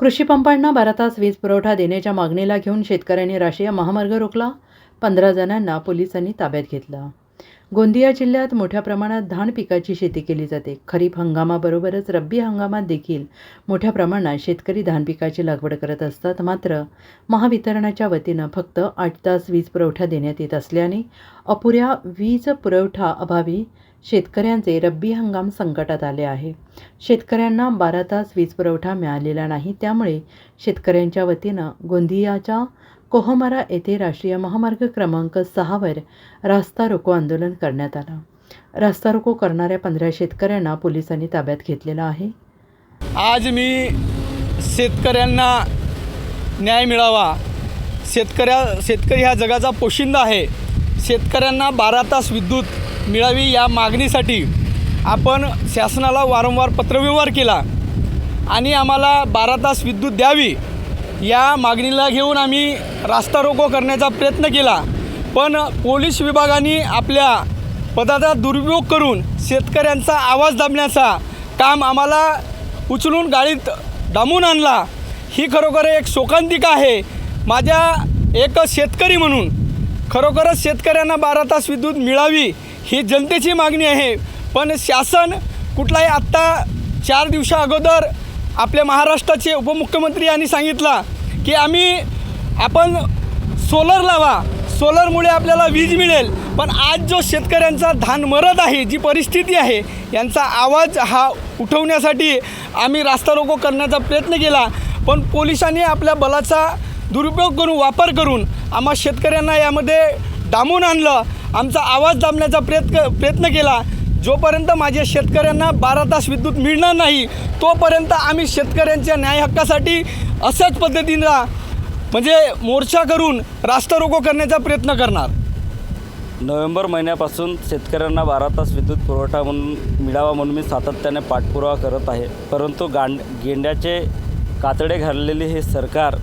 कृषीपंपांना बारा तास वीज पुरवठा देण्याच्या मागणीला घेऊन शेतकऱ्यांनी राष्ट्रीय महामार्ग रोखला. पंधरा जणांना पोलिसांनी ताब्यात घेतलं. गोंदिया जिल्ह्यात मोठ्या प्रमाणात धान पिकाची शेती केली जाते. खरीप हंगामाबरोबरच रब्बी हंगामात देखील मोठ्या प्रमाणात शेतकरी धान पिकाची लागवड करत असतात. मात्र महावितरणाच्या वतीनं फक्त आठ तास वीज पुरवठा देण्यात येत असल्याने अपुऱ्या वीज पुरवठा अभावी शेतकऱ्यांचे रब्बी हंगाम संकटात आले आहे. शेतकऱ्यांना बारा तास वीज पुरवठा मिळालेला नाही. त्यामुळे शेतकऱ्यांच्या वतीनं गोंदियाच्या कोहमारा येथे राष्ट्रीय महामार्ग क्रमांक सहावर रास्ता रोको आंदोलन करण्यात आलं. रास्ता रोको करणाऱ्या पंधरा शेतकऱ्यांना पोलिसांनी ताब्यात घेतलेला आहे. आज मी शेतकऱ्यांना न्याय मिळावा. शेतकऱ्या शेतकरी ह्या जगाचा पोशिंदा आहे. शेतकऱ्यांना बारा तास विद्युत मिळावी या मागणीसाठी आपण शासनाला वारंवार पत्रव्यवहार केला आणि आम्हाला बारा तास विद्युत द्यावी. या मागणीला घेऊन आम्ही रास्ता रोको करण्याचा प्रयत्न केला. पण पोलीस विभागाने आपल्या पदाचा दुरुपयोग करून शेतकऱ्यांचा आवाज दाबण्याचा काम आम्हाला उचलून गाडीत डांबून आणला. ही खरोखर एक शोकांतिका आहे. माझ्या एक शेतकरी म्हणून खरोखरच शेतकऱ्यांना बारा तास विद्युत मिळावी ही जनतेची मागणी आहे. पण शासन कुठलाही आत्ता चार दिवसा अगोदर आपल्या महाराष्ट्राचे उपमुख्यमंत्री यांनी सांगितला की आम्ही आपण सोलर लावा. सोलरमुळे आपल्याला वीज मिळेल. पण आज जो शेतकऱ्यांचा धान मरत आहे जी परिस्थिती आहे यांचा आवाज हा उठवण्यासाठी आम्ही रास्ता रोको करण्याचा प्रयत्न केला. पण पोलिसांनी आपल्या बलाचा दुरुपयोग करून वापर करून आम्हा शेतकऱ्यांना यामध्ये डांबून आणलं. आमचा आवाज दाबण्याचा प्रयत्न प्रयत्न केला. जोपर्यंत माझ्या शेतकऱ्यांना बारा तास विद्युत मिळणार नाही तोपर्यंत आम्ही शेतकऱ्यांच्या न्याय हक्कासाठी अशाच पद्धतीनं म्हणजे मोर्चा करून रास्ता रोको करण्याचा प्रयत्न करणार. नोव्हेंबर महिन्यापासून शेतकऱ्यांना बारा तास विद्युत पुरवठा म्हणून मिळावा म्हणून मी सातत्याने पाठपुरावा करत आहे. परंतु गांड गेंड्याचे कातडे घाललेले हे सरकार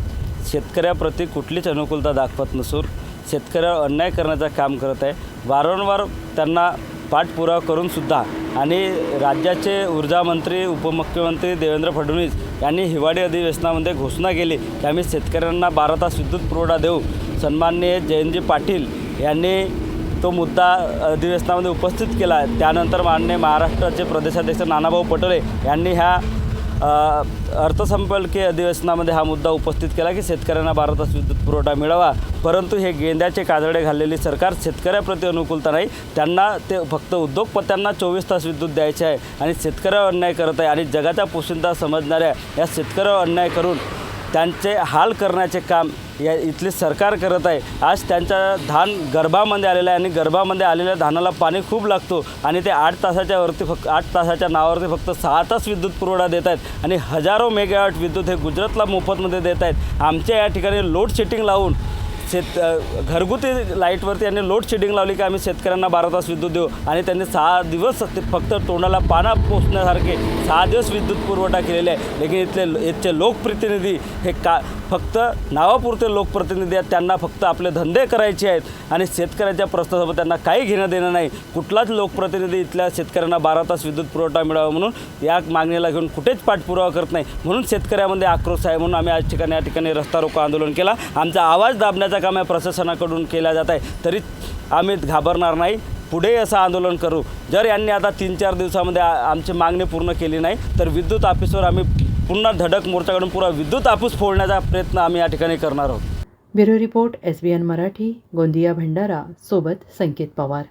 शेतकऱ्याप्रती कुठलीच अनुकूलता दाखवत नसून शेतकऱ्यावर अन्याय करण्याचं काम करत आहे. वारंवार त्यांना पाठपुरावा करूनसुद्धा आणि राज्याचे ऊर्जामंत्री उपमुख्यमंत्री देवेंद्र फडणवीस यांनी हिवाळी अधिवेशनामध्ये घोषणा केली की आम्ही शेतकऱ्यांना बारा तास विद्युत पुरवठा देऊ. सन्माननीय जयंतजी पाटील यांनी तो मुद्दा अधिवेशनामध्ये उपस्थित केला. त्यानंतर माननीय महाराष्ट्राचे प्रदेशाध्यक्ष नानाभाऊ पटोले यांनी ह्या अर्थसंकल्पीय अधिवेशनामध्ये हा मुद्दा उपस्थित केला की शेतकऱ्यांना बारा तास विद्युत पुरवठा मिळावा. परंतु हे गेंद्याचे काजळे घाललेली सरकार शेतकऱ्याप्रती अनुकूलता नाही. त्यांना ते फक्त उद्योगपत्यांना चोवीस तास विद्युत द्यायचे आहे. आणि शेतकऱ्यावर अन्याय करत आहे. आणि जगाचा पोशिंदा समजणाऱ्या या शेतकऱ्यावर अन्याय करून त्यांचे हाल करण्याचे काम या इथले सरकार करत आहे. आज त्यांचा धान गर्भामध्ये आलेलं आहे आणि गर्भामध्ये आलेल्या धानाला पाणी खूप लागतो आणि ते आठ तासाच्या वरती फक्त आठ तासाच्या नावावरती फक्त सहा तास विद्युत पुरवठा देत आहेत आणि हजारो मेगावॅट विद्युत हे गुजरातला मोफतमध्ये देत आहेत. आमच्या या ठिकाणी लोड शेटिंग लावून शेत घरगुती लाईटवरती यांनी लोड शेडिंग लावली की आम्ही शेतकऱ्यांना बारा तास विद्युत देऊ आणि त्यांनी सहा दिवस ते फक्त तोंडाला पाना पोचण्यासारखे सहा दिवस विद्युत पुरवठा केलेले आहे. लेकिन इथले इथचे लोकप्रतिनिधी हे का फक्त नावापुरते लोकप्रतिनिधी आहेत. त्यांना फक्त आपले धंदे करायचे आहेत आणि शेतकऱ्याच्या प्रश्नासोबत त्यांना काही घेणं देणं नाही. कुठलाच लोकप्रतिनिधी इथल्या शेतकऱ्यांना बारा तास विद्युत पुरवठा मिळावा म्हणून या मागणीला घेऊन कुठेच पाठपुरावा करत नाही. म्हणून शेतकऱ्यामध्ये आक्रोश आहे. म्हणून आम्ही आज ठिकाणी या ठिकाणी रस्ता रोको आंदोलन केला. आमचा आवाज दाबण्याचं काम या प्रशासनाकडून केला जात आहे. तरी आम्ही घाबरणार नाही. पुढे असं आंदोलन करू. जर यांनी आता तीन चार दिवसामध्ये आमची मागणी पूर्ण केली नाही तर विद्युत ऑफिसवर आम्ही पुन्हा धडक मोर्चाकडून पुरा विद्युत आपूस फोडण्याचा प्रयत्न आम्ही या ठिकाणी करणार आहोत. Bureau report S B N Marathi Gondia Bhandara सोबत संकेत पवार.